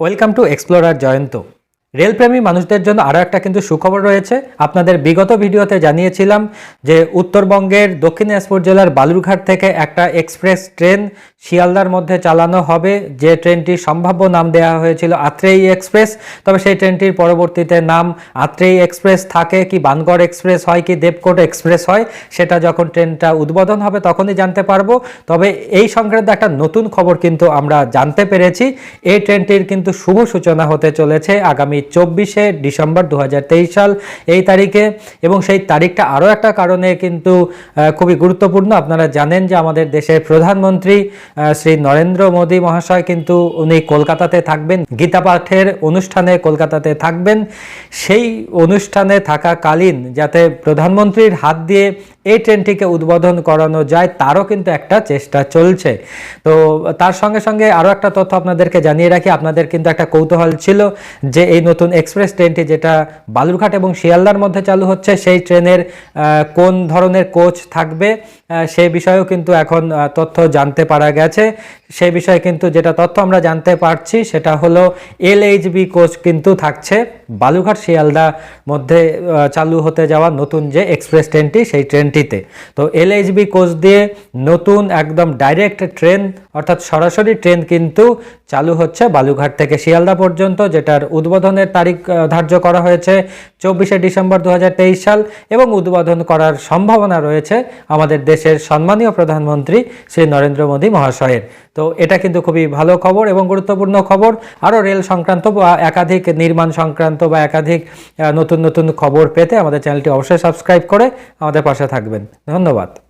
Welcome to explorer Jayanta. রেলপ্রেমী মানুষদের জন্য আরও একটা কিন্তু সুখবর রয়েছে। আপনাদের বিগত ভিডিওতে জানিয়েছিলাম যে উত্তরবঙ্গের দক্ষিণ দিনাজপুর জেলার বালুরঘাট থেকে একটা এক্সপ্রেস ট্রেন শিয়ালদার মধ্যে চালানো হবে। যে ট্রেনটির সম্ভাব্য নাম দেওয়া হয়েছিল আত্রেই এক্সপ্রেস। তবে সেই ট্রেনটির পরবর্তীতে নাম আত্রেই এক্সপ্রেস থাকে কি বানগড় এক্সপ্রেস হয় কি দেবকোট এক্সপ্রেস হয়, সেটা যখন ট্রেনটা উদ্বোধন হবে তখনই জানতে পারব। তবে এই সংক্রান্ত একটা নতুন খবর কিন্তু আমরা জানতে পেরেছি। এই ট্রেনটির কিন্তু শুভ সূচনা হতে চলেছে আগামী চব্বিশে ডিসেম্বর দু হাজার তেইশ সাল এই তারিখে এবং সেই তারিখটা আরও একটা কারণে কিন্তু খুবই গুরুত্বপূর্ণ। আপনারা জানেন যে আমাদের দেশের প্রধানমন্ত্রী শ্রী নরেন্দ্র মোদী মহাশয় কিন্তু উনি কলকাতাতে থাকবেন, গীতা পাঠের অনুষ্ঠানে কলকাতাতে থাকবেন। সেই অনুষ্ঠানে থাকাকালীন যাতে প্রধানমন্ত্রীর হাত দিয়ে এই ট্রেনটিকে উদ্বোধন করানো যায়, তারও কিন্তু একটা চেষ্টা চলছে। তো তার সঙ্গে সঙ্গে আরও একটা তথ্য আপনাদেরকে জানিয়ে রাখি। আপনাদের কিন্তু একটা কৌতূহল ছিল যে এই নতুন এক্সপ্রেস ট্রেনটি যেটা বালুরঘাট এবং শিয়ালদার মধ্যে চালু হচ্ছে, সেই ট্রেনের কোন ধরনের কোচ থাকবে সেই বিষয়েও কিন্তু এখন তথ্য জানতে পারা গেছে। সেই বিষয়ে কিন্তু যেটা তথ্য আমরা জানতে পারছি, সেটা হলো এলএইচবি কোচ কিন্তু থাকছে। বালুঘাট শিয়ালদা মধ্যে চালু হতে যাওয়া নতুন যে এক্সপ্রেস ট্রেনটি, সেই ট্রেনটিতে। তো এলএইচবি কোচ দিয়ে নতুন একদম ডাইরেক্ট ট্রেন, অর্থাৎ সরাসরি ট্রেন কিন্তু চালু হচ্ছে বালুঘাট থেকে শিয়ালদা পর্যন্ত, যেটার উদ্বোধনের তারিখ ধার্য করা হয়েছে চব্বিশে ডিসেম্বর দু হাজার তেইশ সাল এবং উদ্বোধন করার সম্ভাবনা রয়েছে আমাদের দেশের সম্মানীয় প্রধানমন্ত্রী শ্রী নরেন্দ্র মোদী মহাশয়ের। তো এটা কিন্তু খুবই ভালো খবর এবং গুরুত্বপূর্ণ খবর। আরও রেল সংক্রান্ত বা একাধিক নির্মাণ সংক্রান্ত বা একাধিক নতুন নতুন খবর পেতে আমাদের চ্যানেলটি অবশ্যই সাবস্ক্রাইব করে আমাদের পাশে থাকবেন। ধন্যবাদ।